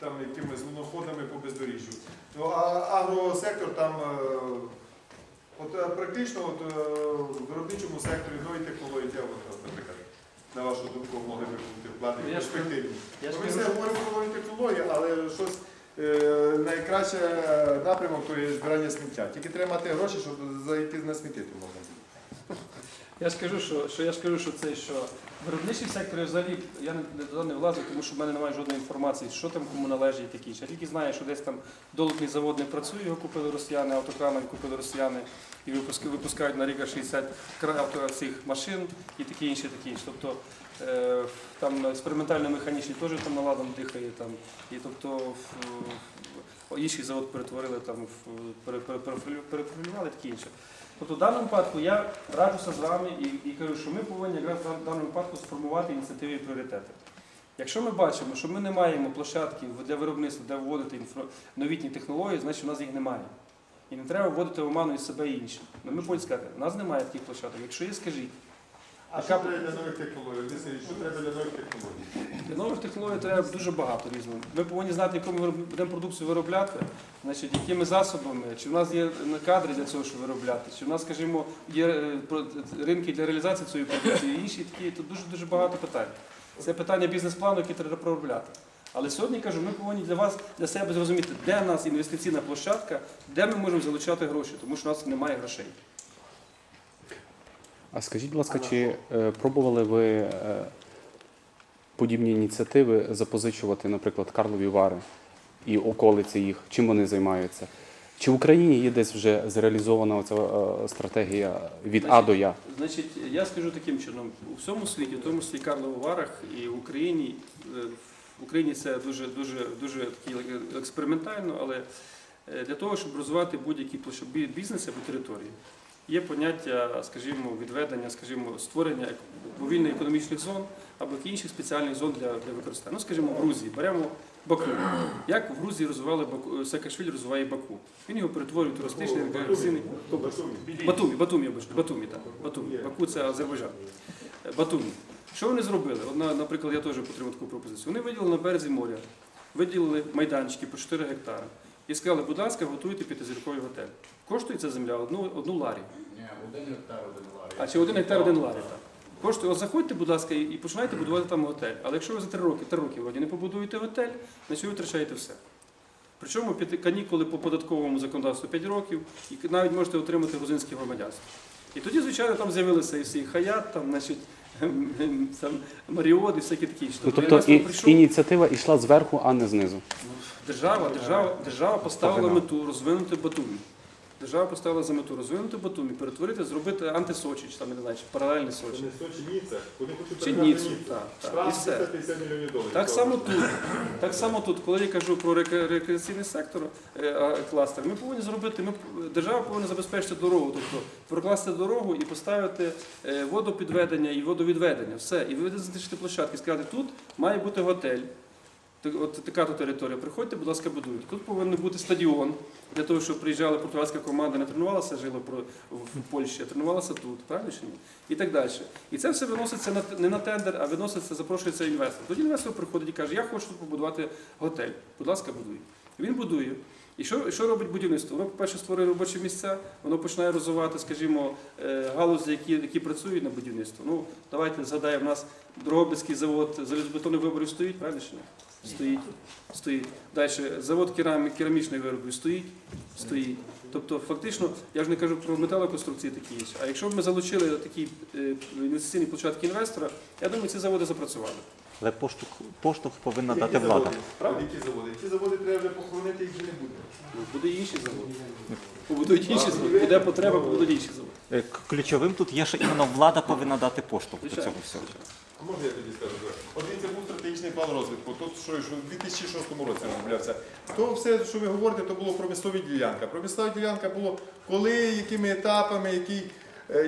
там якимись луноходами по бездоріжжю. Ну, а агросектор там, е, от е, практично от, е, в виробничому секторі нові технології, де от, наприклад, на вашу думку, могли би бути вкладені Ну, я ж перспективні. Ми все говоримо про нові технології, але щось найкраще напрямок то є збирання сміття. Тільки треба мати гроші, щоб за які насмітити можна. Я скажу, що, що я скажу, що це що виробничий сектор взагалі я не, не- влазу, тому що в мене немає жодної інформації, що там кому належить і таке інше. Я тільки знаю, що десь там долотний завод не працює, його купили росіяни, автокрани купили росіяни і випуска- випускають на ріка 60 кра- авто цих машин і таке інше, таке інше. Тобто там експериментально-механічний теж там наладом дихає. Там, і тобто інший завод перетворили там, перепрофілювали таке інше. Тобто в даному випадку я раджуся з вами і, і кажу, що ми повинні якраз в даному випадку сформувати ініціативи і пріоритети. Якщо ми бачимо, що ми не маємо площадки для виробництва, де вводити інфра... новітні технології, значить у нас їх немає. І не треба вводити оману і себе і інші. Ну, ми повинні сказати, у нас немає таких площадок. Якщо є, скажіть. А що треба для нових технологій? Об'ясніть, Що треба для нових технологій? Для нових технологій треба дуже багато різного. Ми повинні знати, яку ми вироб- будемо продукцію виробляти, значить, якими засобами, чи в нас є кадри для цього, щоб виробляти, чи в нас, скажімо, є е, про- ринки для реалізації цієї продукції, і інші такі. Тут дуже дуже багато питань. Це питання бізнес-плану, який треба проробляти. Але сьогодні кажу, ми повинні для вас для себе зрозуміти, де в нас інвестиційна площадка, де ми можемо залучати гроші, тому що у нас немає грошей. А скажіть, будь ласка, чи е, пробували ви е, подібні ініціативи запозичувати, наприклад, Карлові Вари і околиці їх? Чим вони займаються? Чи в Україні є десь вже зреалізована ця е, стратегія від А до Я? Значить, я скажу таким чином: у всьому світі, в тому числі Карлово Варах і в Україні, е, в Україні це дуже дуже дуже такі експериментально, але е, для того, щоб розвивати будь-які площа- бі- бізнеси або території, є поняття, скажімо, відведення, скажімо, створення вільних економічних зон або інших спеціальних зон для, для використання. Ну, скажімо, в Грузії беремо Баку. Як в Грузії розвивали Баку, Саакашвілі розвиває Баку? Він його перетворює туристичний рекреаційний комплекс. Батумі, Батумі, Батумі, так. Батумі. Баку це Азербайджан. Е, Батумі. Що вони зробили? От, на- наприклад, я теж підтримав таку пропозицію. Вони виділили на березі моря, виділили майданчики по 4 гектари і сказали, будь ласка, готуйте п'ятизірковий готель. Коштує ця земля одну, одну ларі. Ні, один гектар, один ларі. А чи один гектар, один ларі, так. Коштує, от заходьте, будь ласка, і починайте будувати там готель. Але якщо ви за три роки, три роки вроді не побудуєте готель, значить ви втрачаєте все. Причому канікули по податковому законодавству 5 років, і навіть можете отримати грузинське громадянство. І тоді, звичайно, там з'явилися і всі хаят, там, значить, там, Маріот і всякі такі. Ну, Тобто, тобто і, прийшов, ініціатива йшла зверху, а не знизу. Держава, держава, держава поставила мету розвинути Батумі. Держава поставила за мету розвинути Батумі, перетворити, зробити антисочі, чи там я не знаю, чи паралельний Сочі. Чи Ніцу, так, так, і все. 350 мільйонів доларів. Так само тут, так само тут, коли я кажу про рек- рекреаційний сектор, е, а, кластер, ми повинні зробити, ми, держава повинна забезпечити дорогу, тобто прокласти дорогу і поставити е, водопідведення і водовідведення. Все. І визначити площадки, сказати, тут має бути готель. От така то територія. Приходьте, будь ласка, будуйте. Тут повинен бути стадіон для того, щоб приїжджала португальська команда, не тренувалася, жила в Польщі, а тренувалася тут, правильно чи ні? І так далі. І це все виноситься не на тендер, а виноситься, запрошується інвестор. Тоді інвестор приходить і каже, я хочу тут побудувати готель. Будь ласка, будуй. Він будує. І що, що робить будівництво? Воно, по-перше, створює робочі місця, воно починає розвивати, скажімо, е, галузі, які, які працюють на будівництво. Ну, давайте згадаємо, в нас Дрогобицький завод залізобетонних виборів стоїть, правильно чи ні? Стоїть. Стоїть. Далі завод керамі- керамічних виробів стоїть, стоїть. Тобто, фактично, я ж не кажу про металоконструкції такі є. А якщо б ми залучили такі е, інвестиційні площадки інвестора, я думаю, ці заводи запрацювали. Але поштовх, поштовх повинна Які дати влада. Правда? Які заводи? Ті заводи треба вже похоронити, їх вже не буде. Ну, Буде інші заводи. Побудують інші заводи. Буде потреба, побудують інші заводи. Е, к- Ключовим тут є, що іменно влада повинна дати поштовх до цього всього. А можна я тоді скажу? От дивіться, був стратегічний план розвитку. Тут що, що в 2006 році розроблявся. То все, що ви говорите, то було промислові ділянка. Промислова ділянка було коли, якими етапами, які, е,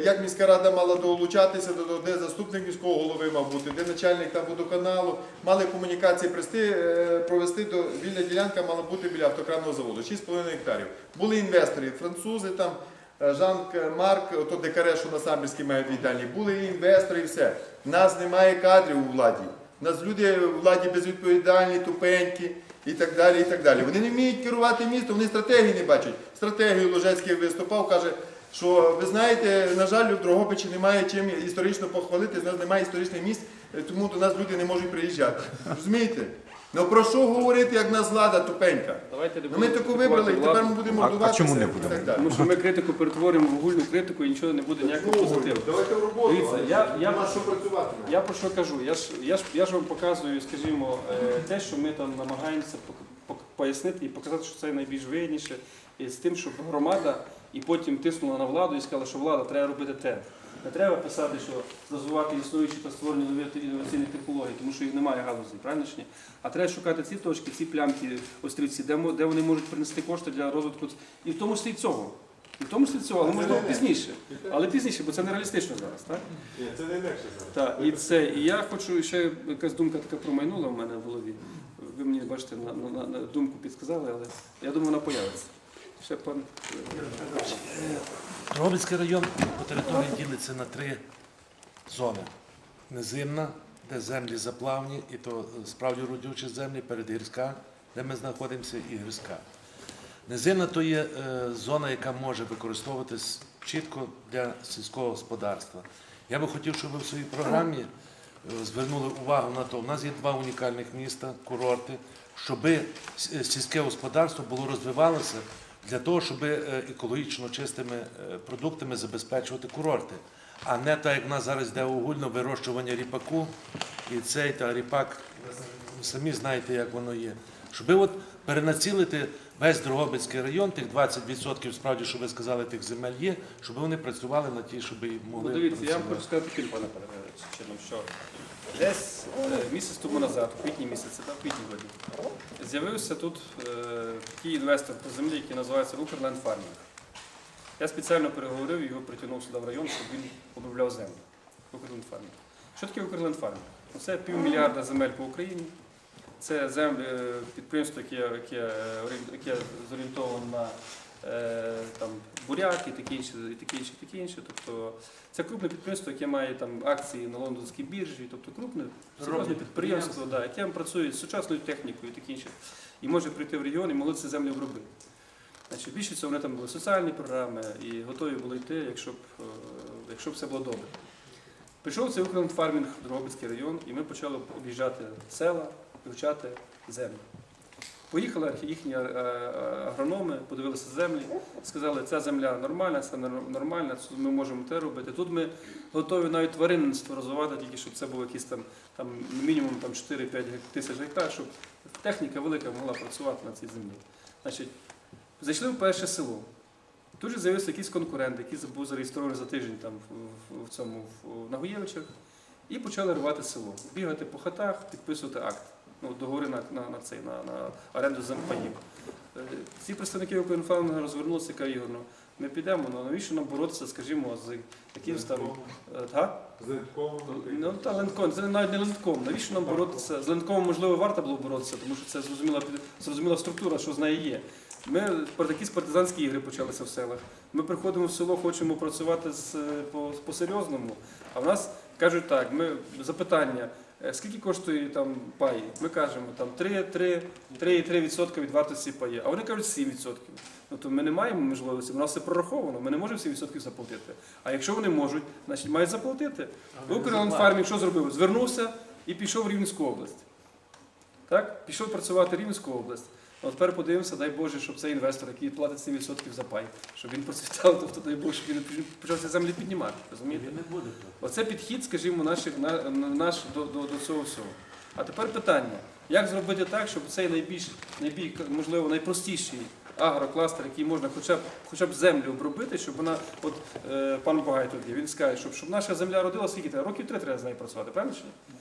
як міська рада мала долучатися до, до де заступник міського голови мав бути, де начальник водоканалу, мали комунікації е, провести до вільна ділянка мала бути біля автокранного заводу, 6,5 гектарів. Були інвестори, французи там. е, Жан Марк, ото Декаре, що на Самбірській мають віддальні, були інвестори і все. Нас немає кадрів у владі. Нас люди в владі безвідповідальні, тупенькі і так далі. і так далі. Вони не вміють керувати містом, вони стратегії не бачать. Стратегію Ложецький виступав, каже, що ви знаєте, на жаль, в Дрогобичі немає чим історично похвалити, в нас немає історичних місць, е, тому до нас люди не можуть приїжджати. Розумієте? Ну про що говорити, як нас влада тупенька? Давайте не Ну, ми таку вибрали, і тепер ми будемо А- а чому не будемо? так далі. Тому що ми критику перетворимо в огульну критику і нічого не буде ніякого позитиву. Давайте в роботу. Дивіться, я- я- на що працювати. Я про що кажу? Я ж, я ж, я ж вам показую, скажімо, е, те, що ми там намагаємося пояснити і показати, що це найбільш вигідніше, і з тим, щоб громада і потім тиснула на владу і сказала, що влада треба робити те. Не треба писати, що розвивати існуючі та створення нових інноваційних технологій, тому що їх немає галузі, правильно чи ні? А треба шукати ці точки, ці плямки, острівці, де, де вони можуть принести кошти для розвитку, і в тому числі і цього. І в тому числі цього, але можливо пізніше. Але пізніше, бо це нереалістично зараз, так? Ні, це не легше зараз. Так, і це. І я хочу ще якась думка така промайнула в мене в голові. Ви мені бачите, на, на, на думку підсказали, але я думаю, вона появиться. Ще пан Дрогобицький район по території ділиться на три зони. Низинна, де землі заплавні, і то е, справді родючі землі, передгірська, де ми знаходимося, і гірська. Низинна то є е, зона, яка може використовуватись чітко для сільського господарства. Я би хотів, щоб ви в своїй програмі е, звернули увагу на то. У нас є два унікальних міста, курорти, щоб сільське господарство було розвивалося для того, щоб е, екологічно чистими е, продуктами забезпечувати курорти. А не так, як в нас зараз йде огульно вирощування ріпаку, і цей та ріпак, ви самі знаєте, як воно є. Щоб от перенацілити весь Дрогобицький район, тих 20% справді, що ви сказали, тих земель є, щоб вони працювали на ті, щоб і Ну, могли дивіться, я вам хочу сказати пане чином, що десь е, місяць тому назад, у квітні місяці, так, в квітні годі, з'явився тут е, такий інвестор по землі, який називається Укрленд Фармінг. Я спеціально переговорив, його притягнув сюди в район, щоб він обробляв землю. Укрленд Фармінг. Що таке Укрленд Фармінг? Ну, Це півмільярда земель по Україні. Це землі, е, підприємство, яке, яке, яке зорієнтовано на там, буряк і таке інше, і таке інше, і таке інше. Тобто це крупне підприємство, яке має там акції на лондонській біржі, тобто крупне серйозне підприємство, да, яке працює з сучасною технікою і таке інше. І може прийти в регіон і могли ці землі обробити. Значить, більше цього вони там були соціальні програми і готові були йти, якщо б, е, якщо б все було добре. Прийшов цей Укрленд фармінг в Дрогобицький район, і ми почали об'їжджати села, вивчати землю. Поїхали їхні е, е, агрономи, подивилися землі, сказали, ця земля нормальна, це нор- нормальна, ми можемо те робити. Тут ми готові навіть тваринництво розвивати, тільки щоб це було якісь там, там мінімум там, 4-5 тисяч гектар, щоб техніка велика могла працювати на цій землі. Значить, зайшли в перше село. Тут же з'явився якийсь конкурент, який був зареєстрований за тиждень там, в, в, в цьому, в, на Гуєвичах, і почали рвати село, бігати по хатах, підписувати акт. Ну, договори на, на, на, цей, на, на оренду земпаїв. Е, Ці представники Укрінфармінга розвернулися і кажуть, Ігор, ну, ми підемо, ну навіщо нам боротися, скажімо, з якимсь там. е, Та? Ну та лентком, це навіть не лентком. Навіщо нам боротися? З лентком, можливо, варто було боротися, тому що це зрозуміла, зрозуміла структура, що з нею є. Ми про такі партизанські ігри почалися в селах. Ми приходимо в село, хочемо працювати з, е, по, по-серйозному, а в нас кажуть так, ми запитання. е, Скільки коштує там паї? Ми кажемо там 3, 3, 3,3% від вартості паї. А вони кажуть 7%. Ну то ми не маємо можливості, у нас все прораховано, ми не можемо 7% заплатити. А якщо вони можуть, значить мають заплатити. Укрленд що зробив? Звернувся і пішов в Рівненську область. Так? Пішов працювати в Рівненську область. А тепер подивимося, дай Боже, щоб цей інвестор, який платить 7% за пай, щоб він процвітав, тобто дай Боже, щоб він почав ці землі піднімати. Розумієте? не буде. Оце підхід, скажімо, наших, на, на- наш до, до, до цього всього. А тепер питання: як зробити так, щоб цей найбільш, найбільш можливо, найпростіший агрокластер, який можна хоча б, хоча б землю обробити, щоб вона, от е, пан Багай тут є, він скаже, щоб, щоб наша земля родила, скільки треба? Років три треба з нею працювати, правильно чи ні?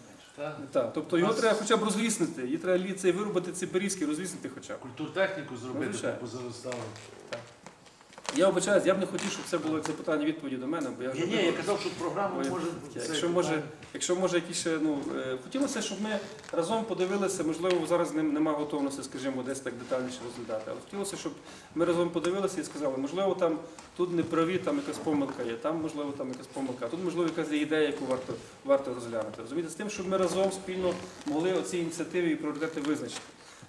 Так. Тобто його треба хоча б розліснити, її треба ліцей виробити ці берізки, розвіснити хоча б. Культуртехніку зробити, звичайно. позаростало. Я вибачаюсь, я б не хотів, щоб це було це питання відповіді до мене, бо я вже Ні, ні, я казав, що програму може. це Якщо може, якщо може якісь ще, ну е, хотілося, щоб ми разом подивилися, можливо, зараз нем- нема готовності, скажімо, десь так детальніше розглядати. Але хотілося, щоб ми разом подивилися і сказали, можливо, там тут не праві, там якась помилка є, там можливо там якась помилка, тут можливо якась є ідея, яку варто варто розглянути. Розумієте, з тим, щоб ми разом спільно могли оці ініціативи і пріоритети визначити.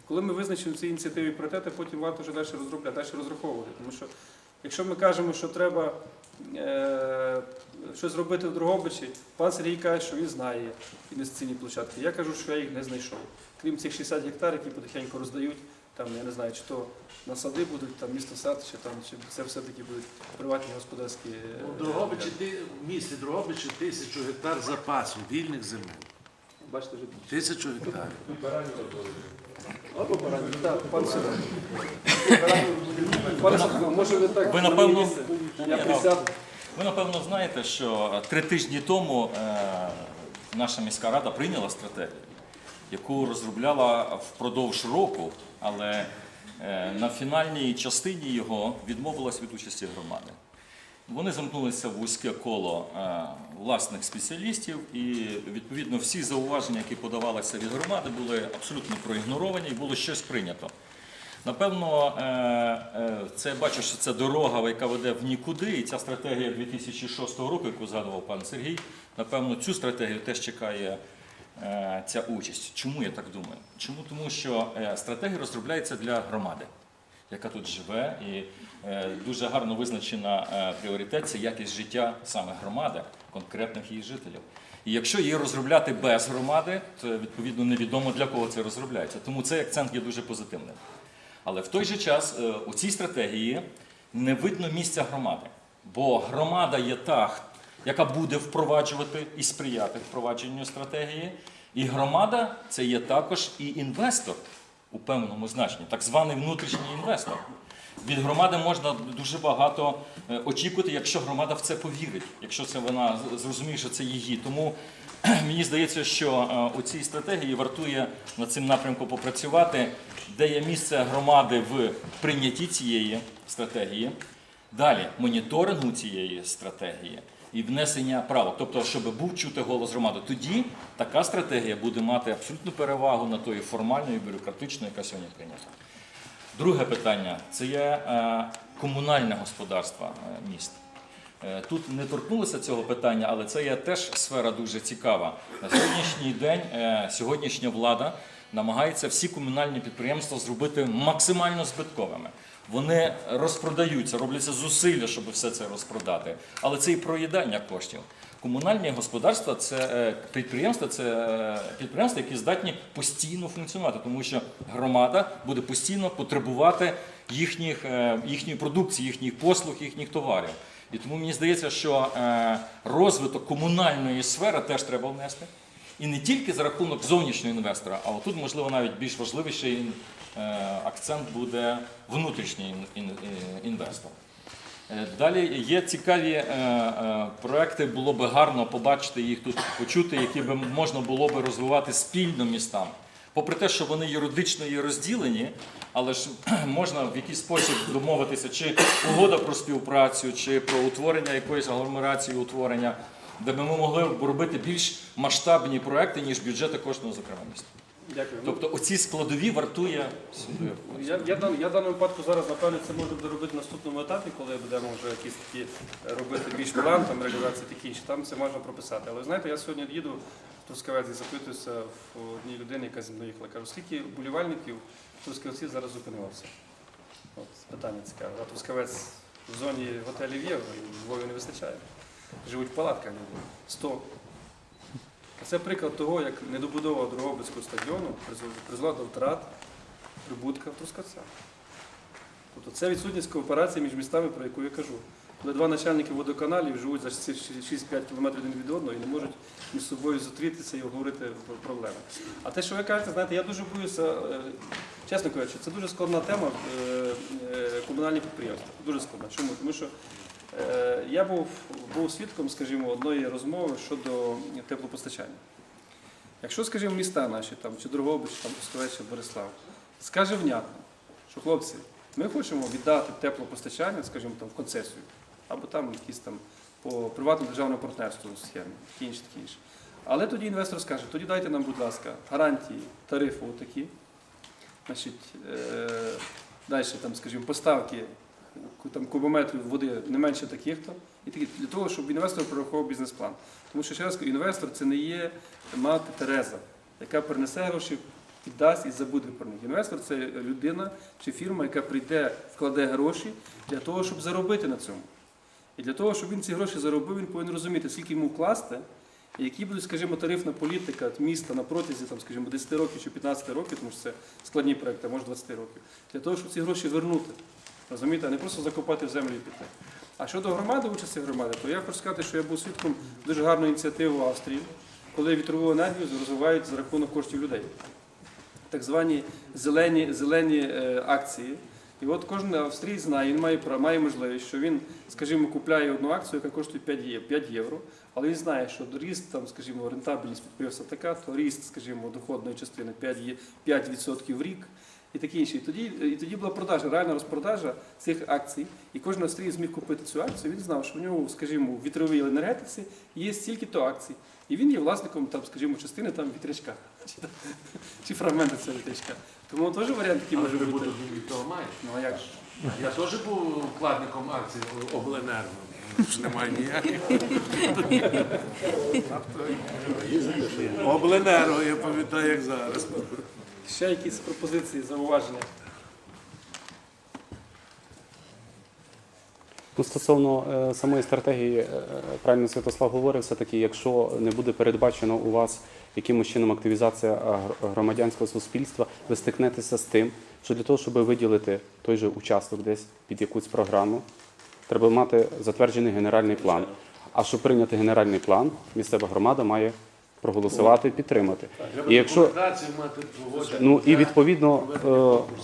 Коли ми визначимо ці ініціативи і пріоритети, потім варто вже далі розробляти, далі розраховувати. Тому що якщо ми кажемо, що треба е, щось робити в Дрогобичі, пан Сергій каже, що він знає інвестиційні площадки. Я кажу, що я їх не знайшов. Крім цих 60 гектар, які потихеньку роздають, там я не знаю, чи то на сади будуть, там місто сад, чи там чи це все-таки будуть приватні господарські. е, У Дрогобичі, ти- в місті Дрогобичі тисячу гектар запасу вільних земель. Бачите, вже Тисячу гектарів. Або барані. Так, пан Сидор. Пане Сидор, може ви так Ви, напевно. Я присяду. Ви напевно знаєте, що три тижні тому е, наша міська рада прийняла стратегію, яку розробляла впродовж року, але е, на фінальній частині його відмовилась від участі громади. Вони замкнулися в вузьке коло е, власних спеціалістів, і відповідно всі зауваження, які подавалися від громади, були абсолютно проігноровані і було щось прийнято. Напевно, е, е, це я бачу, що це дорога, яка веде в нікуди, і ця стратегія 2006 року, яку згадував пан Сергій, напевно, цю стратегію теж чекає е, ця участь. Чому я так думаю? Чому? Тому що стратегія розробляється для громади, яка тут живе, і е, дуже гарно визначена е, пріоритет це якість життя саме громади, конкретних її жителів. І якщо її розробляти без громади, то відповідно невідомо для кого це розробляється. Тому цей акцент є дуже позитивним. Але в той же час е, у цій стратегії не видно місця громади. Бо громада є та, яка буде впроваджувати і сприяти впровадженню стратегії. І громада це є також і інвестор у певному значенні, так званий внутрішній інвестор. Від громади можна дуже багато е, очікувати, якщо громада в це повірить, якщо це вона зрозуміє, що це її. Тому мені здається, що е, у цій стратегії вартує над цим напрямку попрацювати, де є місце громади в прийнятті цієї стратегії. Далі моніторингу цієї стратегії і внесення правок, тобто, щоб був чути голос громади. Тоді така стратегія буде мати абсолютну перевагу на тої формальної, бюрократичної, яка сьогодні прийнята. Друге питання це є е, комунальне господарство е, міст. Е, Тут не торкнулися цього питання, але це є теж сфера дуже цікава. На сьогоднішній день сьогоднішня влада намагається всі комунальні підприємства зробити максимально збитковими. Вони розпродаються, робляться зусилля, щоб все це розпродати. Але це і проїдання коштів. Комунальні господарства це е, підприємства, це е, підприємства, які здатні постійно функціонувати, тому що громада буде постійно потребувати їхніх, е, їхньої продукції, їхніх послуг, їхніх товарів. І тому мені здається, що розвиток комунальної сфери теж треба внести. І не тільки за рахунок зовнішнього інвестора, а отут, можливо, навіть більш важливіший е, акцент буде внутрішній е, інвестор. Е, Далі є цікаві е, е, проекти, було би гарно побачити їх тут, почути, які би можна було би розвивати спільно містам. Попри те, що вони юридично є розділені, але ж можна в якийсь спосіб домовитися, чи угода про співпрацю, чи про утворення якоїсь агломерації, утворення, де би ми могли б робити більш масштабні проекти, ніж бюджети кожного зокрема міста. Дякую. Тобто оці складові вартує сюди. Я, я, дан- я в даному випадку зараз, напевно, це можна буде робити на наступному етапі, коли будемо вже якісь такі е, робити більш план, там реалізації такі інші, там це можна прописати. Але знаєте, я сьогодні їду в Трускавець і запитуюся в одній людини, яка зі мною їхала. Кажу, скільки болівальників в Трускавці зараз зупинилося? От питання цікаве. А Трускавець в зоні готелів є, в Львові не вистачає. Живуть в палатках люди. 100. Це приклад того, як недобудова Дрогобицького стадіону призвела- до втрат прибутка в Трускавцях. Тобто це відсутність кооперації між містами, про яку я кажу. Коли два начальники водоканалів живуть за 6-5 кілометрів один від одного і не можуть між собою зустрітися і говорити про проблеми. А те, що ви кажете, знаєте, я дуже боюся, е, чесно кажучи, це дуже складна тема е, е, комунальні підприємства. Дуже складна. Чому? Тому що я був, був свідком, скажімо, одної розмови щодо теплопостачання. Якщо, скажімо, міста наші, там, чи Дрогобич, чи Пусковець, чи Борислав, скаже внятно, що хлопці, Ми хочемо віддати теплопостачання, скажімо, там, в концесію, або там якісь там по приватному державному партнерству схеми, такі інші, такі інші. Але тоді інвестор скаже, тоді дайте нам, будь ласка, гарантії тарифу такі, значить, е, далі там, скажімо, поставки там, кубометрів води не менше таких-то, для того, щоб інвестор прорахував бізнес-план. Тому що ще раз кажу, інвестор це не є мати Тереза, яка принесе гроші, віддасть і забуде про них. Інвестор це людина чи фірма, яка прийде, вкладе гроші для того, щоб заробити на цьому. І для того, щоб він ці гроші заробив, він повинен розуміти, скільки йому вкласти, і які будуть, скажімо, тарифна політика міста на протязі скажімо, 10 років чи 15 років, тому що це складні проекти, а може 20 років, для того, щоб ці гроші вернути. Розумієте, а не просто закопати в землю і піти. А щодо громади, участі громади, то я хочу сказати, що я був свідком дуже гарної ініціативи в Австрії, коли вітрову енергію розвивають за рахунок коштів людей. Так звані зелені, зелені е, акції. І от кожен австрієць знає, він має, має можливість, що він, скажімо, купляє одну акцію, яка коштує 5 є- 5 євро, але він знає, що ріст, там, скажімо, рентабельність підприємства така, то ріст, скажімо, доходної частини 5, є- 5% в рік і таке інше. І тоді, і тоді була продажа, реальна розпродажа цих акцій, і кожен австрієць зміг купити цю акцію. Він знав, що в нього, скажімо, в вітровій енергетиці є стільки-то акцій. І він є власником, там, скажімо, частини там вітрячка чи, чи фрагменти цього вітрячка. Тому теж варіант такий може бути. прибуток від того маєш. Ну а як ж? Я теж був вкладником акцій обленерго. Немає ніяких. Обленерго, я пам'ятаю, як зараз. Ще якісь пропозиції, зауваження? Ну, стосовно е, самої стратегії, е, правильно Святослав говорив, все-таки, якщо не буде передбачено у вас якимось чином активізація гр- громадянського суспільства, ви стикнетеся з тим, що для того, щоб виділити той же участок десь під якусь програму, треба мати затверджений генеральний план. А щоб прийняти генеральний план, місцева громада має проголосувати підтримати. І якщо. Ну і відповідно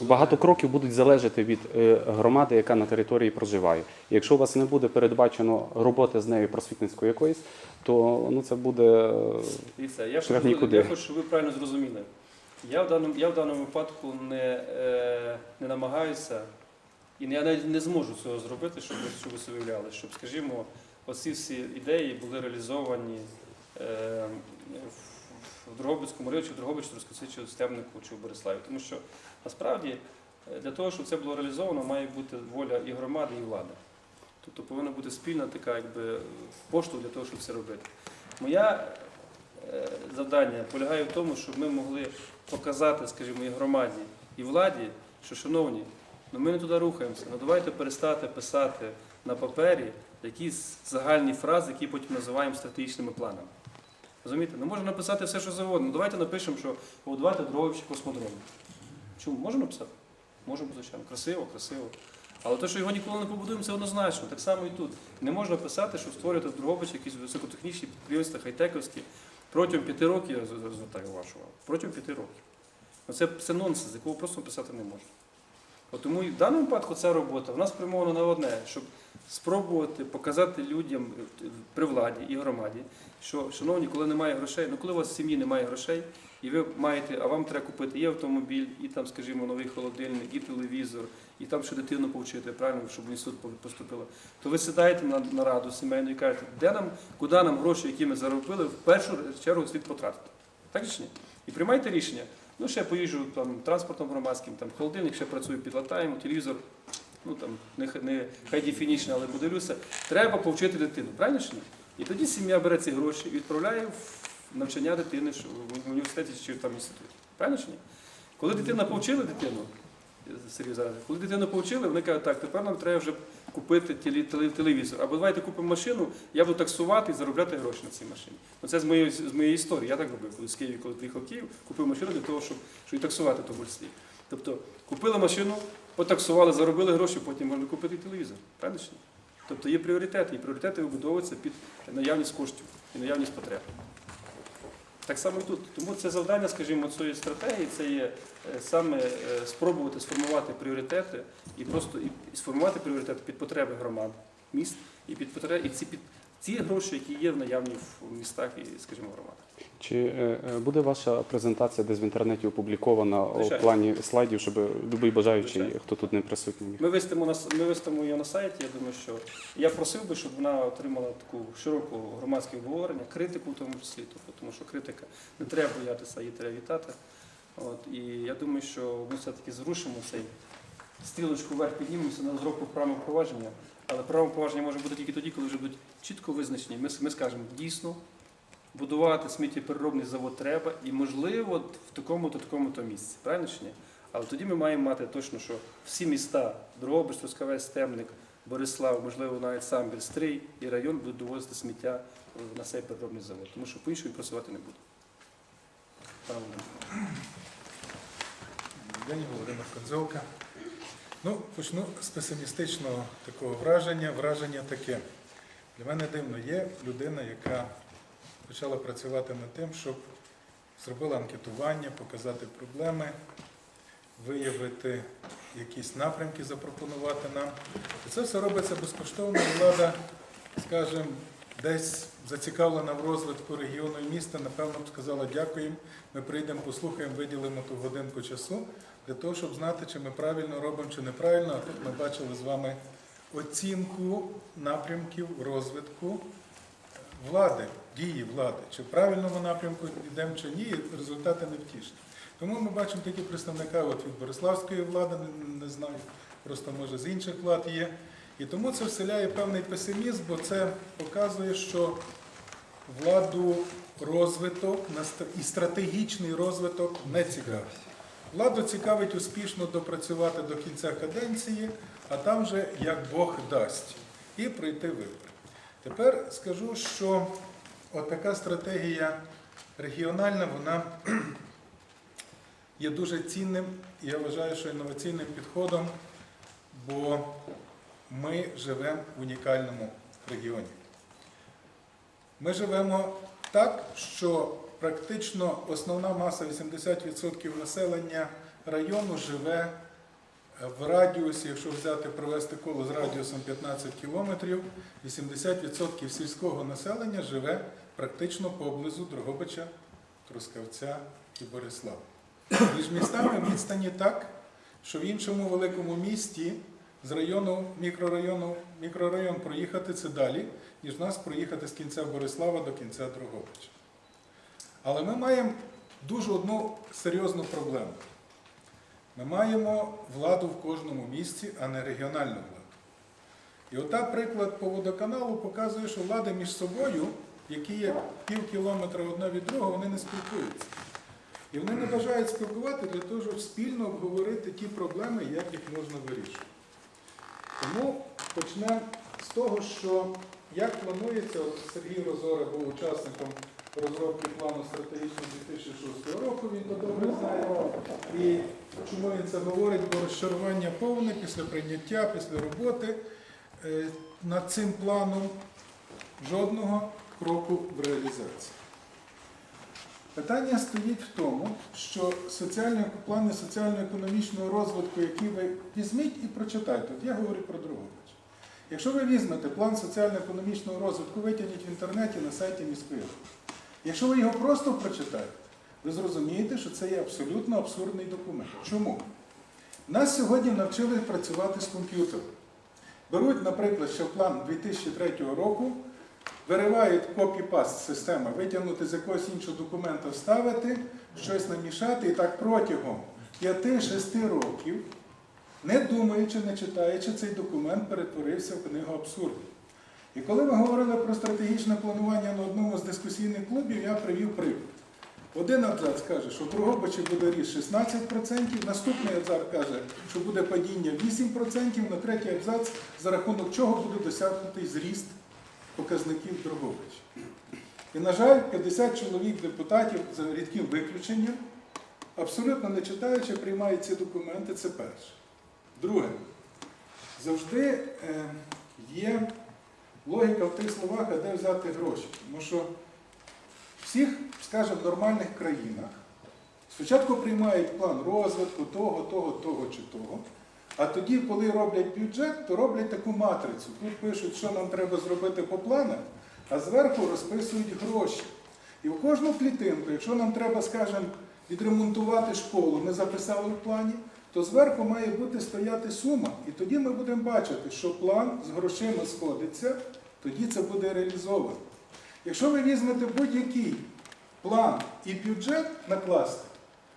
е, багато кроків будуть залежати від е, громади, яка на території проживає. Якщо у вас не буде передбачено роботи з нею просвітницької якоїсь, то ну це буде е, я Шлях хочу, нікуди. я хочу, щоб ви правильно зрозуміли. Я в даному, я в даному випадку не, не намагаюся і я навіть не зможу цього зробити, щоб, ви- собі уявляли, щоб, скажімо, оці всі ідеї були реалізовані в- в Дрогобицькому районі, чи в Дрогобичі, чи в Стебнику, чи в Бориславі. Тому що насправді е, для того, щоб це було реалізовано, має бути воля і громади, і влади. Тобто повинна бути спільна така поштовх для того, щоб це робити. Моя е, завдання полягає в тому, щоб ми могли показати, скажімо, і громаді, і владі, що, шановні, ну ми не туди рухаємося. Ну давайте перестати писати на папері якісь загальні фрази, які потім називаємо стратегічними планами. Розумієте? Не можна написати все, що завгодно. Ну, давайте напишемо, що побудувати Дроговичі космодром. Чому? Можемо написати? Можемо, звичайно. Красиво, красиво. Але те, що його ніколи не побудуємо, це однозначно. Так само і тут. Не можна писати, щоб створювати в Дрогобичі якісь високотехнічні підприємства, хай-тековські протягом п'яти років, я звертаю вашу увагу, протягом п'яти років. Ну, це, це нонсенс, якого просто писати не можна. От тому і в даному випадку ця робота вона спрямована на одне, щоб спробувати показати людям при владі і громаді, що, шановні, коли немає грошей, ну коли у вас в сім'ї немає грошей, і ви маєте, а вам треба купити і автомобіль, і там, скажімо, новий холодильник, і телевізор, і там ще дитину повчити, правильно, щоб в інститут поступила, то ви сідаєте на, на раду сімейну і кажете, де нам, куди нам гроші, які ми заробили, в першу чергу слід потратити. Так чи ні? І приймайте рішення. Ну, ще поїжджу там транспортом громадським, там холодильник ще працює, підлатаємо, телевізор, ну там не, не хай але подивлюся. Треба повчити дитину, правильно чи ні? І тоді сім'я бере ці гроші і відправляє в навчання дитини в університеті чи там інституті. Правильно чи ні? Коли дитина повчила дитину, Сергій коли дитину повчили, вони кажуть, так, тепер нам треба вже купити теле- теле- телевізор. Або давайте купимо машину, я буду таксувати і заробляти гроші на цій машині. Ну, це з моєї, з моєї історії. Я так робив, коли з Києва, коли приїхав в Київ, купив машину для того, щоб, щоб і таксувати в тому. Тобто купили машину, потаксували, заробили гроші, потім можна купити телевізор. Правильно? Тобто є пріоритети, і пріоритети вибудовуються під наявність коштів і наявність потреб. Так само і тут. Тому це завдання, скажімо, цієї стратегії, це є е, саме е, спробувати сформувати пріоритети і просто і, сформувати пріоритети під потреби громад, міст і під потреби, і ці під ці гроші, які є в наявні в містах і, скажімо, громадах. Чи е, е, буде ваша презентація десь в інтернеті опублікована у плані слайдів, щоб будь-який бажаючий, Звичайно. хто тут не присутній, міг? Ми виставимо на ми виставимо її на сайті. Я думаю, що я просив би, щоб вона отримала таку широку громадське обговорення, критику в тому числі, тобто, тому що критика не треба боятися, її треба вітати. От і я думаю, що ми все-таки зрушимо цей стрілочку вверх, піднімемося на розробку правильного провадження. Але правильне провадження може бути тільки тоді, коли вже будуть чітко визначені. Ми, ми скажемо дійсно. Будувати сміттєпереробний завод треба і, можливо, в такому-то такому-то місці. Правильно чи ні? Але тоді ми маємо мати точно, що всі міста Дрогобич, Трускавець, Темник, Борислав, можливо, навіть сам Стрий і район будуть довозити сміття на цей переробний завод, тому що по-іншому працювати не буде. День Володимир Конзолка. Ну, почну з песимістичного такого враження. Враження таке. Для мене дивно є людина, яка почала працювати над тим, щоб зробила анкетування, показати проблеми, виявити якісь напрямки, запропонувати нам. І це все робиться безкоштовно. Влада, скажімо, десь зацікавлена в розвитку регіону і міста, напевно б сказала дякуємо. Ми прийдемо, послухаємо, виділимо ту годинку часу для того, щоб знати, чи ми правильно робимо, чи неправильно. А тут ми бачили з вами оцінку напрямків розвитку влади, дії влади, чи в правильному напрямку йдемо, чи ні, результати не втішні. Тому ми бачимо такі представника от від Бориславської влади, не, не знаю, просто може з інших влад є. І тому це вселяє певний песимізм, бо це показує, що владу розвиток і стратегічний розвиток не цікавить. Владу цікавить успішно допрацювати до кінця каденції, а там вже як Бог дасть, і пройти вибори. Тепер скажу, що отака стратегія регіональна, вона є дуже цінним, я вважаю, що інноваційним підходом, бо ми живемо в унікальному регіоні. Ми живемо так, що практично основна маса 80% населення району живе в радіусі, якщо взяти провести коло з радіусом 15 кілометрів, 80% сільського населення живе практично поблизу Дрогобича, Трускавця і Борислава. Між містами відстані так, що в іншому великому місті з району, мікрорайону, мікрорайон проїхати це далі, ніж нас проїхати з кінця Борислава до кінця Дрогобича. Але ми маємо дуже одну серйозну проблему. Ми маємо владу в кожному місці, а не регіональну владу. І ота приклад по водоканалу показує, що влади між собою, які є пів кілометра одна від другого, вони не спілкуються. І вони не бажають спілкувати для того, щоб спільно обговорити ті проблеми, як їх можна вирішувати. Тому почнемо з того, що як планується, от Сергій Розора був учасником розробки плану стратегічного 2006 року, він то добре знає. І чому він це говорить? Бо розчарування повне після прийняття, після роботи е, над цим планом жодного кроку в реалізації. Питання стоїть в тому, що соціальні плани соціально-економічного розвитку, які ви візьміть і прочитайте, от я говорю про Дрогобич. Якщо ви візьмете план соціально-економічного розвитку, витягніть в інтернеті на сайті міської ради. Якщо ви його просто прочитаєте, ви зрозумієте, що це є абсолютно абсурдний документ. Чому? Нас сьогодні навчили працювати з комп'ютером. Беруть, наприклад, ще план 2003 року, виривають копі-паст система, витягнути з якогось іншого документа, вставити, щось намішати, і так протягом 5-6 років, не думаючи, не читаючи, цей документ перетворився в книгу абсурду. І коли ми говорили про стратегічне планування на одному з дискусійних клубів, я привів приклад. Один абзац каже, що в Дрогобичі буде ріст 16%, наступний абзац каже, що буде падіння 8%, на третій абзац, за рахунок чого буде досягнутий зріст показників Дрогобича. І, на жаль, 50 чоловік депутатів за рідким виключенням, абсолютно не читаючи, приймають ці документи. Це перше. Друге, завжди е, є логіка в тих словах, а де взяти гроші. Тому що в всіх, скажімо, нормальних країнах спочатку приймають план розвитку того, того, того чи того. А тоді, коли роблять бюджет, то роблять таку матрицю. Тут пишуть, що нам треба зробити по планах, а зверху розписують гроші. І в кожну клітинку, якщо нам треба, скажімо, відремонтувати школу, ми записали в плані, то зверху має бути стояти сума. І тоді ми будемо бачити, що план з грошима сходиться, тоді це буде реалізовано. Якщо ви візьмете будь-який план і бюджет накласти,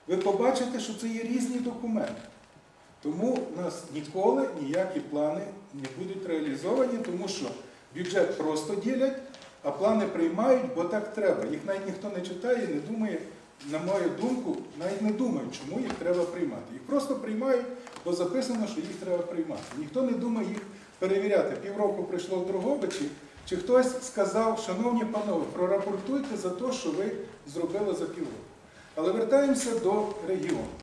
ви побачите, що це є різні документи. Тому у нас ніколи ніякі плани не будуть реалізовані, тому що бюджет просто ділять, а плани приймають, бо так треба. Їх навіть ніхто не читає, не думає, на мою думку, навіть не думають, чому їх треба приймати. Їх просто приймають, бо записано, що їх треба приймати. Ніхто не думає їх перевіряти. Півроку прийшло в Дрогобичі, чи хтось сказав, шановні панове, прорапортуйте за те, що ви зробили за півроку. Але вертаємося до регіону.